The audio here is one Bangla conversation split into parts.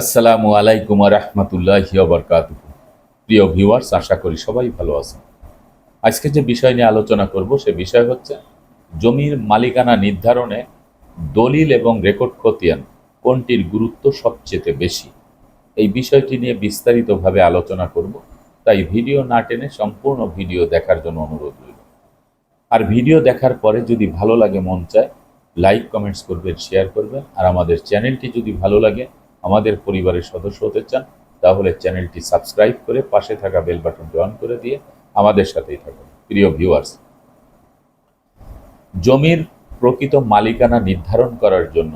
আসসালামু আলাইকুম রহমতুল্লাহ বরকাত প্রিয় ভিউয়ার্স, আশা করি সবাই ভালো আছেন। আজকে যে বিষয় নিয়ে আলোচনা করব, সে বিষয় হচ্ছে জমির মালিকানা নির্ধারণে দলিল এবং রেকর্ড খতিয়ান কোনটির গুরুত্ব সবচেয়ে বেশি? এই বিষয়টি নিয়ে বিস্তারিতভাবে আলোচনা করব, তাই ভিডিও না টেনে সম্পূর্ণ ভিডিও দেখার জন্য অনুরোধ রইল। আর ভিডিও দেখার পরে যদি ভালো লাগে, মন চায়, লাইক, কমেন্টস করবেন, শেয়ার করবেন, আর আমাদের চ্যানেলটি যদি ভালো লাগে আমাদের পরিবারের সদস্য হতে চান, তাহলে চ্যানেলটি সাবস্ক্রাইব করে পাশে থাকা বেল বাটনটি অন করে দিয়ে আমাদের সাথেই থাকুন। প্রিয় ভিউয়ার্স, জমির প্রকৃত মালিকানা নির্ধারণ করার জন্য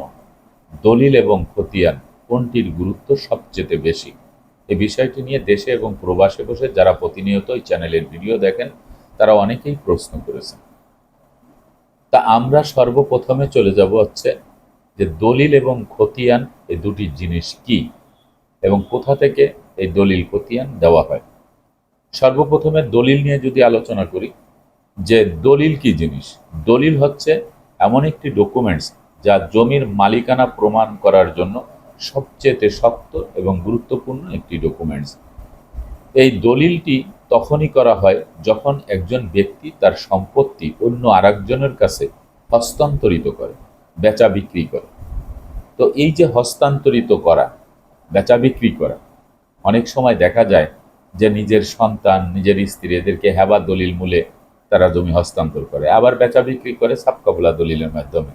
দলিল এবং খতিয়ান কোনটির গুরুত্ব সবচেয়ে বেশি? এই বিষয়টি নিয়ে দেশে এবং প্রবাসে বসে যারা প্রতিনিয়ত এই চ্যানেলের ভিডিও দেখেন, তারা অনেকেই প্রশ্ন করেছেন। তা আমরা সর্বপ্রথমে চলে যাব হচ্ছে যে দলিল এবং খতিয়ান, এই দুটি জিনিস কি? এবং কোথা থেকে এই দলিল, খতিয়ান দেওয়া হয়? সর্বপ্রথমে দলিল নিয়ে যদি আলোচনা করি, যে দলিল কি জিনিস? দলিল হচ্ছে এমন একটি ডকুমেন্টস যা জমির মালিকানা প্রমাণ করার জন্য সবচেয়ে শক্ত এবং গুরুত্বপূর্ণ একটি ডকুমেন্টস এই দলিলটি তখনই করা হয় যখন একজন ব্যক্তি তার সম্পত্তি অন্য আরেকজনের কাছে হস্তান্তরিত করে। বেচা বিক্রি করে। তো এই যে হস্তান্তরিত করা, বেচা বিক্রি করা, অনেক সময় দেখা যায় যে নিজের সন্তান, নিজের স্ত্রী এদেরকে হেবা দলিল মূলে তারা জমি হস্তান্তর করে, আবার বেচা বিক্রি করে সাবকাবলা দলিলের মাধ্যমে।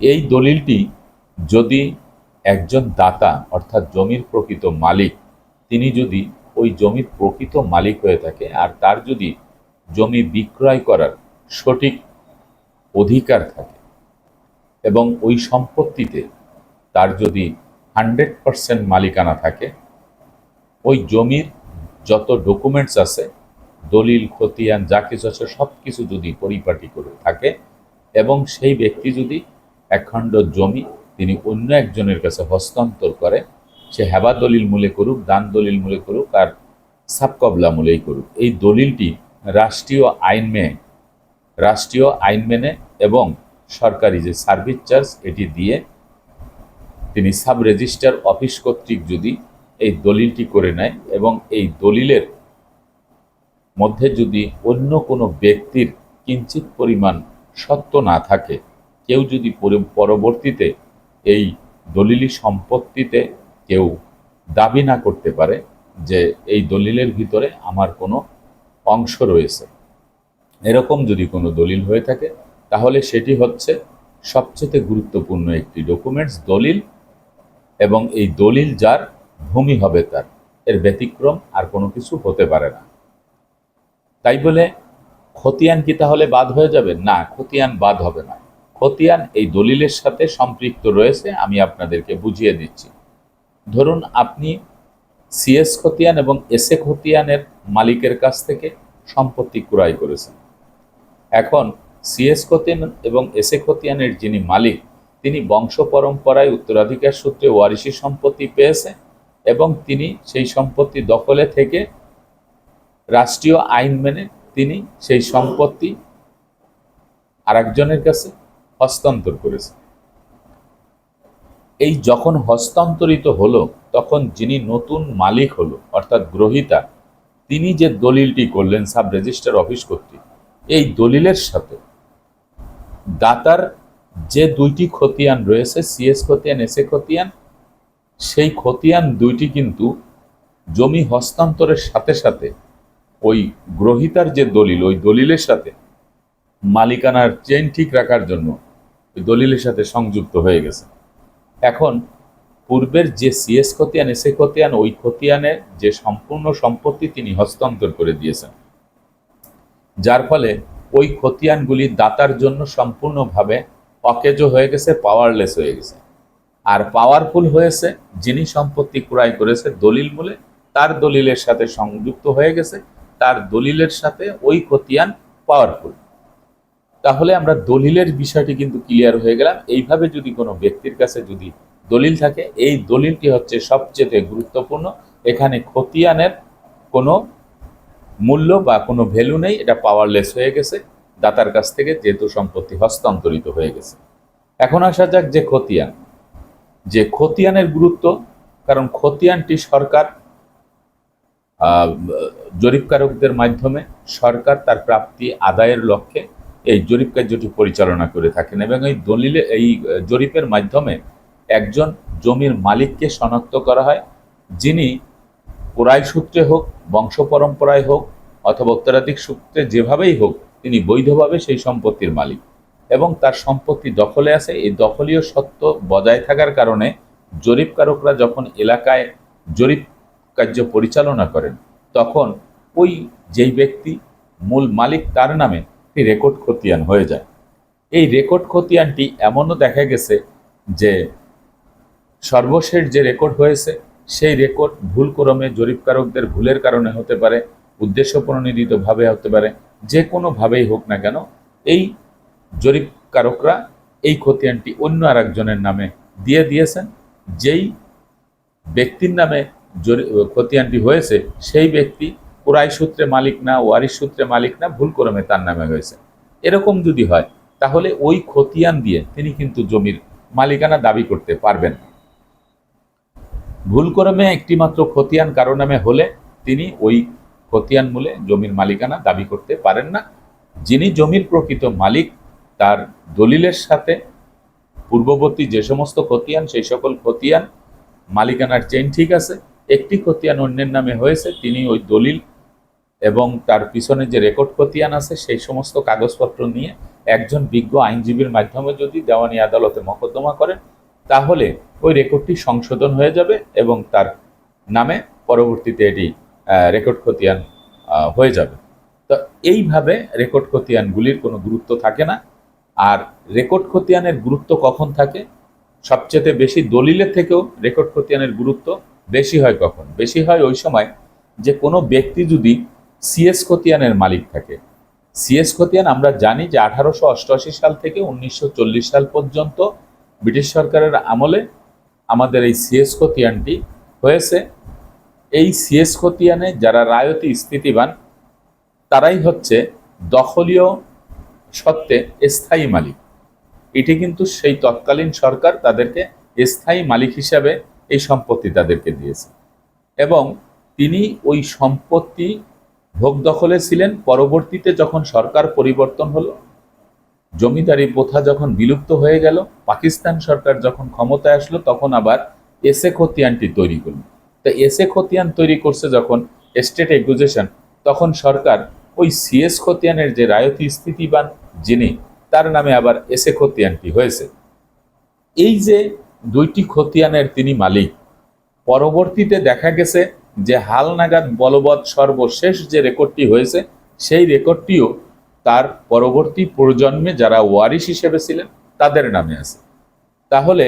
এই দলিলটি যদি একজন দাতা অর্থাৎ জমির প্রকৃত মালিক, তিনি যদি ওই জমির প্রকৃত মালিক হয়ে থাকে আর তার যদি জমি বিক্রয় করার সঠিক অধিকার থাকে এবং ওই সম্পত্তিতে তার যদি হান্ড্রেড পারসেন্ট মালিকানা থাকে, ওই জমির যত ডকুমেন্টস আছে, দলিল, খতিয়ান, যা কিছু আছে, সব কিছু যদি পরিপাটি করে থাকে এবং সেই ব্যক্তি যদি একখণ্ড জমি তিনি অন্য একজনের কাছে হস্তান্তর করে, সে হেবা দলিল মূলে করুক, দান দলিল মূলে করুক আর সাবকবলা মূলেই করুক। এই দলিলটি রাষ্ট্রীয় আইন মেনে, রাষ্ট্রীয় আইন মেনে এবং সরকারি যে সার্ভিস চার্জ এটি দিয়ে তিনি সাব রেজিস্টার অফিস কর্তৃক যদি এই দলিলটি করে নেয় এবং এই দলিলের মধ্যে যদি অন্য কোনো ব্যক্তির কিঞ্চিত পরিমাণ সত্য না থাকে, কেউ যদি পরবর্তীতে এই দলিলি সম্পত্তিতে কেউ দাবি না করতে পারে যে এই দলিলের ভিতরে আমার কোনো অংশ রয়েছে। এরকম যদি কোনো দলিল হয়ে থাকে তাহলে সেটি হচ্ছে সবচেয়ে গুরুত্বপূর্ণ একটি ডকুমেন্টস দলিল, এবং এই দলিল যার ভূমি হবে তার। এর ব্যতিক্রম আর কোনো কিছু হতে পারে না। তাই বলে খতিয়ান কি তাহলে বাদ হয়ে যাবে? না, খতিয়ান বাদ হবে না। খতিয়ান এই দলিলের সাথে সম্পৃক্ত রয়েছে, আমি আপনাদেরকে বুঝিয়ে দিচ্ছি। ধরুন আপনি সিএস খতিয়ান এবং এসএ খতিয়ানের মালিকের কাছ থেকে সম্পত্তি ক্রয় করেছেন। এখন সিএস খতিয়ান এবং এসএ খতিয়ানের যিনি মালিক, তিনি বংশ পরম্পরায় উত্তরাধিকার সূত্রে ওয়ারিশি সম্পত্তি পেয়েছে এবং তিনি সেই সম্পত্তি দখলে থেকে রাষ্ট্রীয় আইন মেনে তিনি সেই সম্পত্তি আরেকজনের কাছে হস্তান্তর করেছে। এই যখন হস্তান্তরিত হলো, তখন যিনি নতুন মালিক হলো, অর্থাৎ গ্রহিতা, তিনি যে দলিলটি করলেন সাব রেজিস্টার অফিস কর্তৃক, এই দলিলের সাথে দাতার যে দুইটি খতিয়ান রয়েছে সিএস খতিয়ান এসএ খতিয়ান, সেই খতিয়ান দুইটি কিন্তু জমি হস্তান্তরের সাথে সাথে ওই গ্রহিতার যে দলিল, ওই দলিলের সাথে মালিকানার চেন ঠিক রাখার জন্য ওই দলিলের সাথে সংযুক্ত হয়ে গেছে। এখন পূর্বের যে সিএস খতিয়ান এসে খতিয়ান, ওই খতিয়ানের যে সম্পূর্ণ সম্পত্তি তিনি হস্তান্তর করে দিয়েছেন। যার ফলে ওই খতিয়ানগুলি দাতার জন্য সম্পূর্ণভাবে অকেজ হয়ে গেছে পাওয়ারলেস হয়ে গেছে। আর পাওয়ারফুল হয়েছে, যিনি সম্পত্তি ক্রয় করেছে দলিল মূলে তার দলিলের সাথে সংযুক্ত হয়ে গেছে, তার দলিলের সাথে ওই খতিয়ান পাওয়ারফুল তাহলে আমরা দলিলের বিষয়টি কিন্তু ক্লিয়ার হয়ে গেলাম। এইভাবে যদি কোনো ব্যক্তির কাছে যদি দলিল থাকে, এই দলিলটি হচ্ছে সবচেয়ে গুরুত্বপূর্ণ। এখানে খতিয়ানের কোনো মূল্য বা কোনো ভ্যালু নেই, এটা পাওয়ারলেস হয়ে গেছে। দাতার কাছ থেকে যেহেতু সম্পত্তি হস্তান্তরিত হয়ে গেছে। এখন আসা যাক যে খতিয়ান। যে খতিয়ানের গুরুত্ব, কারণ খতিয়ানটি সরকার জরিপকারকদের মাধ্যমে সরকার তার প্রাপ্তি আদায়ের লক্ষ্যে এই জরিপ কার্যটি পরিচালনা করে থাকেন এবং এই দলিলে, এই জরিপের মাধ্যমে একজন জমির মালিককে শনাক্ত করা হয়, যিনি পুরাই সূত্রে হোক বংশ পরম্পরায় হোক, অথবা উত্তরাধিক সূত্রে যেভাবেই হোক, তিনি বৈধভাবে সেই সম্পত্তির মালিক এবং তার সম্পত্তি দখলে আছে। এই দখলীয় সত্ত্ব বজায় থাকার কারণে জরিপকারকরা যখন এলাকায় জরিপ কার্য পরিচালনা করেন, তখন ওই যেই ব্যক্তি, মূল মালিক তার নামে একটি রেকর্ড খতিয়ান হয়ে যায়। এই রেকর্ড খতিয়ানটি এমনও দেখা গেছে যে সর্বশেষ যে রেকর্ড হয়েছে সেই রেকর্ড ভুল ক্রমে জরিপকারকদের ভুলের কারণে হতে পারে উদ্দেশ্য প্রণোদিতভাবে হতে পারে, যে কোনোভাবেই হোক না কেন, এই জরিপকারকরা এই খতিয়ানটি অন্য আরেকজনের নামে দিয়ে দিয়েছেন, যেই ব্যক্তির নামে জরি- খতিয়ানটি হয়েছে, সেই ব্যক্তি পুরাই সূত্রে মালিক না, ওয়ারিশ সূত্রে মালিক না ভুল ক্রমে তার নামে হয়েছে। এরকম যদি হয়, তাহলে ওই খতিয়ান দিয়ে তিনি কিন্তু জমির মালিকানা দাবি করতে পারবেন। না ভুল ক্রমে একটিমাত্র খতিয়ান কারও নামে হলে তিনি ওই খতিয়ান মূলে জমির মালিকানা দাবি করতে পারেন না। যিনি জমির প্রকৃত মালিক, তার দলিলের সাথে পূর্ববর্তী যে সমস্ত খতিয়ান, সেই সকল খতিয়ান মালিকানার চেইন ঠিক আছে। একটি খতিয়ান অন্যের নামে হয়েছে, তিনি ওই দলিল এবং তার পিছনে যে রেকর্ড খতিয়ান আছে, সেই সমস্ত কাগজপত্র নিয়ে একজন বিজ্ঞ আইনজীবীর মাধ্যমে যদি দেওয়ানি আদালতে মকদ্দমা করেন তাহলে ওই রেকর্ডটি সংশোধন হয়ে যাবে এবং তার নামে পরবর্তীতে এটি রেকর্ড খতিয়ান হয়ে যাবে। তো এইভাবে রেকর্ড খতিয়ানগুলির কোনো গুরুত্ব থাকে না। আর রেকর্ড খতিয়ানের গুরুত্ব কখন থাকে? সবচেয়ে বেশি দলিলের থেকেও রেকর্ড খতিয়ানের গুরুত্ব বেশি হয় কখন? বেশি হয় ওই সময় যে কোনো ব্যক্তি যদি সিএস খতিয়ানের মালিক থাকে। সিএস খতিয়ান আমরা জানি যে আঠারোশো অষ্টআশি সাল থেকে উনিশশো চল্লিশ সাল পর্যন্ত ব্রিটিশ সরকারের আমলে আমাদের এই সিএস খতিয়ানটি হয়েছে। এই সিএস খতিয়ানে যারা রায়তি স্থিতিবান, তারাই হচ্ছে দখলীয় সত্ত্বে স্থায়ী মালিক। এটি কিন্তু সেই তৎকালীন সরকার তাদেরকে স্থায়ী মালিক হিসাবে এই সম্পত্তি তাদেরকে দিয়েছে। এবং তিনি ওই সম্পত্তি ভোগ দখলে ছিলেন। পরবর্তীতে যখন সরকার পরিবর্তন হলো জমিদারি প্রথা যখন বিলুপ্ত হয়ে গেল, পাকিস্তান সরকার যখন ক্ষমতায় আসলো, তখন আবার এসে খতিয়ানটি তৈরি করল। তা এসে খতিয়ান তৈরি করছে যখন স্টেট এগুজেশন তখন সরকার ওই সিএস খতিয়ানের যে রায়তি স্থিতিবান যিনি, তার নামে আবার এসে খতিয়ানটি হয়েছে। এই যে দুইটি খতিয়ানের তিনি মালিক, পরবর্তীতে দেখা গেছে যে হালনাগাদ বলবৎ সর্বশেষ যে রেকর্ডটি হয়েছে, সেই রেকর্ডটিও তার পরবর্তী প্রজন্মে যারা ওয়ারিশ হিসেবে ছিলেন, তাদের নামে আছে। তাহলে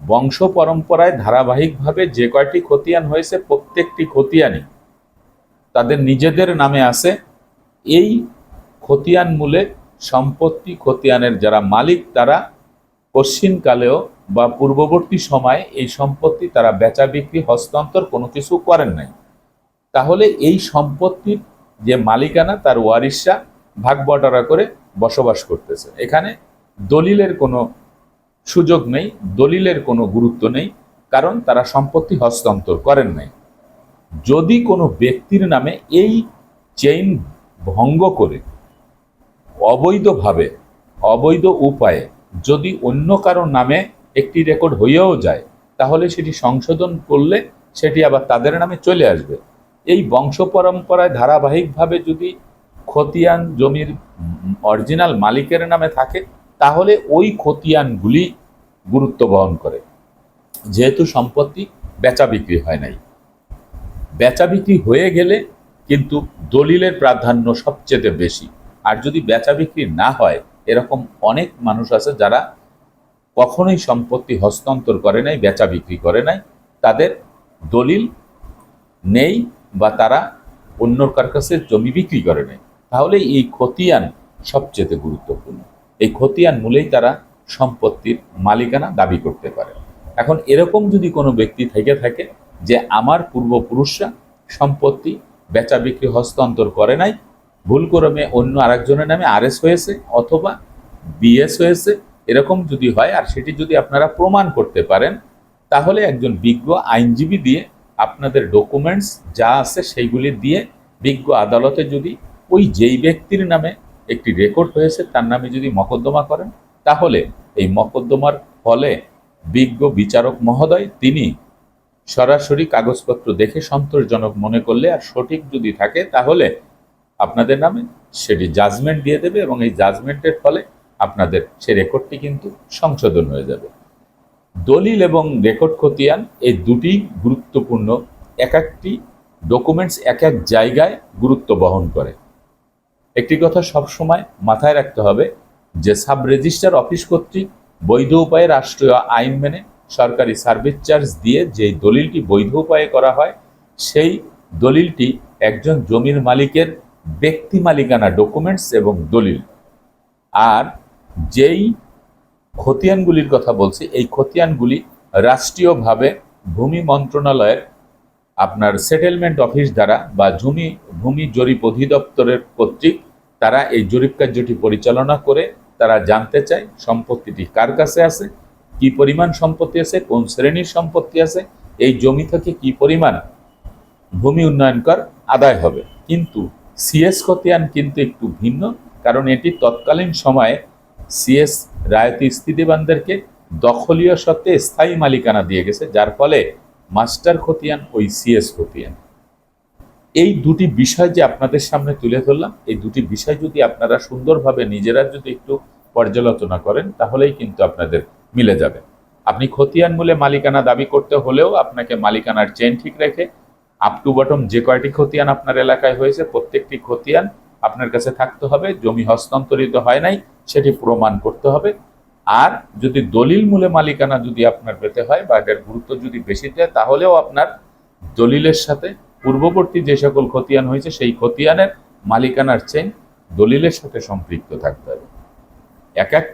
বংশ পরম্পরায় ধারাবাহিকভাবে যে কয়টি খতিয়ান হয়েছে, প্রত্যেকটি খতিয়ানই তাদের নিজেদের নামে আছে। এই খতিয়ান মূলে সম্পত্তি খতিয়ানের যারা মালিক, তারা পশ্চিমকালেও বা পূর্ববর্তী সময়ে এই সম্পত্তি তারা বেচা, বিক্রি, হস্তান্তর কোনো কিছু করেন নাই। তাহলে এই সম্পত্তির যে মালিকানা, তার ওয়ারিশরা ভাগ বটারা করে বসবাস করতেছে। এখানে দলিলের কোনো সুযোগ নেই, দলিলের কোনো গুরুত্ব নেই, কারণ তারা সম্পত্তি হস্তান্তর করেন নাই। যদি কোনো ব্যক্তির নামে এই চেইন ভঙ্গ করে অবৈধভাবে, অবৈধ উপায়ে যদি অন্য কারোর নামে একটি রেকর্ড হয়েও যায়, তাহলে সেটি সংশোধন করলে সেটি আবার তাদের নামে চলে আসবে। এই বংশ পরম্পরায় ধারাবাহিকভাবে যদি খতিয়ান জমির অরিজিনাল মালিকের নামে থাকে, তাহলে ওই খতিয়ানগুলি গুরুত্ব বহন করে। যেহেতু সম্পত্তি বেচা বিক্রি হয় নাই। বেচা বিক্রি হয়ে গেলে কিন্তু দলিলের প্রাধান্য সবচেয়ে বেশি। আর যদি বেচা বিক্রি না হয়, এরকম অনেক মানুষ আছে যারা কখনোই সম্পত্তি হস্তান্তর করে নাই, বেচা বিক্রি করে নাই। তাদের দলিল নেই বা তারা অন্যর কাছে জমি বিক্রি করে নাই। তাহলে এই খতিয়ান সবচেয়ে গুরুত্বপূর্ণ। এই খতিয়ান মূলেই তারা সম্পত্তির মালিকানা দাবি করতে পারে। এখন এরকম যদি কোনো ব্যক্তি থেকে থাকে যে আমার পূর্বপুরুষরা সম্পত্তি বেচা বিক্রি হস্তান্তর করে নাই ভুল ক্রমে অন্য আরেকজনের নামে আরএস হয়েছে অথবা বিএস হয়েছে, এরকম যদি হয় আর সেটি যদি আপনারা প্রমাণ করতে পারেন, তাহলে একজন বিজ্ঞ আইনজীবী দিয়ে আপনাদের ডকুমেন্টস যা আছে সেইগুলি দিয়ে বিজ্ঞ আদালতে যদি ওই যেই ব্যক্তির নামে একটি রেকর্ড হয়েছে, তার নামে যদি মকদ্দমা করেন, তাহলে এই মকদ্দমার ফলে বিজ্ঞ বিচারক মহোদয় তিনি সরাসরি কাগজপত্র দেখে সন্তোষজনক মনে করলে আর সঠিক যদি থাকে, তাহলে আপনাদের নামে সেটি জাজমেন্ট দিয়ে দেবে এবং এই জাজমেন্টের ফলে আপনাদের সে রেকর্ডটি কিন্তু সংশোধন হয়ে যাবে। দলিল এবং রেকর্ড খতিয়ান এই দুটি গুরুত্বপূর্ণ। এক একটি ডকুমেন্টস এক এক জায়গায় গুরুত্ব বহন করে। একটি কথা সবসময় মাথায় রাখতে হবে যে সাব রেজিস্ট্রার অফিস কর্তৃক বৈধ উপায়ে রাষ্ট্রীয় আইন মেনে সরকারি সার্ভিস চার্জ দিয়ে যেই দলিলটি বৈধ উপায়ে করা হয়, সেই দলিলটি একজন জমির মালিকের ব্যক্তি মালিকানা ডকুমেন্টস এবং দলিল। আর যেই খতিয়ানগুলির কথা বলছি, এই খতিয়ানগুলি রাষ্ট্রীয়ভাবে ভূমি মন্ত্রণালয়ের আপনার সেটেলমেন্ট অফিস দ্বারা বা জমি, ভূমি জরিপ অধিদপ্তরের কর্তৃক তারা এই জরিপ কার্যটি পরিচালনা করে তারা জানতে চায় সম্পত্তিটি কার কাছে আছে, কি পরিমাণ সম্পত্তি আছে, কোন শ্রেণির সম্পত্তি আছে, এই জমি থেকে কি পরিমাণ ভূমি উন্নয়ন কর আদায় হবে। কিন্তু সিএস খতিয়ান কিন্তু একটু ভিন্ন, কারণ এটি তৎকালীন সময়ে সিএস রায়তি স্থিতিবানদেরকে দখলীয় সত্ত্বে স্থায়ী মালিকানা দিয়ে গেছে, যার ফলে মাস্টার খতিয়ান ওই সিএস খতিয়ান। এই দুটি বিষয় যে আপনাদের সামনে তুলে ধরলাম, এই দুটি বিষয় যদি আপনারা সুন্দরভাবে নিজেরা যদি একটু পর্যালোচনা করেন, তাহলেই কিন্তু আপনাদের মিলে যাবে। আপনি খতিয়ান মূলে মালিকানা দাবি করতে হলেও আপনাকে মালিকানার চেন ঠিক রেখে আপ টু বটম যে কয়টি খতিয়ান আপনার এলাকায় হয়েছে, প্রত্যেকটি খতিয়ান আপনার কাছে থাকতে হবে, জমি হস্তান্তরিত হয় নাই, সেটি প্রমাণ করতে হবে। আর যদি দলিল মূলে মালিকানা যদি আপনার পেতে হয় বা এটার গুরুত্ব যদি বেশি দেয়, তাহলেও আপনার দলিলের সাথে পূর্ববর্তী যে সকল খতিয়ান হয়েছে, সেই খতিয়ানের মালিকানার চেন দলিলের সাথে সম্পৃক্ত থাকতে হবে। এক এক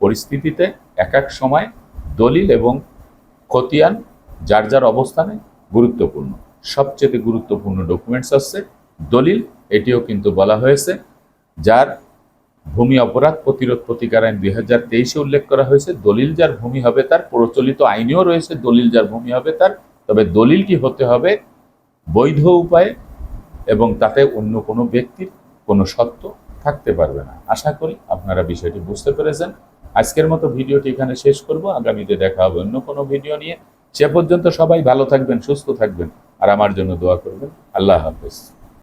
পরিস্থিতিতে, এক এক সময় দলিল এবং খতিয়ান যার যার অবস্থানে গুরুত্বপূর্ণ। সবচেয়ে গুরুত্বপূর্ণ ডকুমেন্টস আছে, দলিল, এটিও কিন্তু বলা হয়েছে, যার ভূমি অপরাধ প্রতিরোধ প্রতিকার আইন দুই হাজার তেইশে উল্লেখ করা হয়েছে, দলিল যার ভূমি হবে তার, প্রচলিত আইনেও রয়েছে, দলিল যার ভূমি হবে তার, তবে দলিলটি হতে হবে বৈধ উপায়ে এবং তাতে অন্য কোনো ব্যক্তির কোনো সত্য থাকতে পারবে না। আশা করি আপনারা বিষয়টি বুঝতে পেরেছেন। আজকের মতো ভিডিওটি এখানে শেষ করব। আগামীতে দেখা হবে অন্য কোনো ভিডিও নিয়ে। সে পর্যন্ত সবাই ভালো থাকবেন, সুস্থ থাকবেন। আর আমার জন্য দোয়া করবেন। আল্লাহ হাফেজ।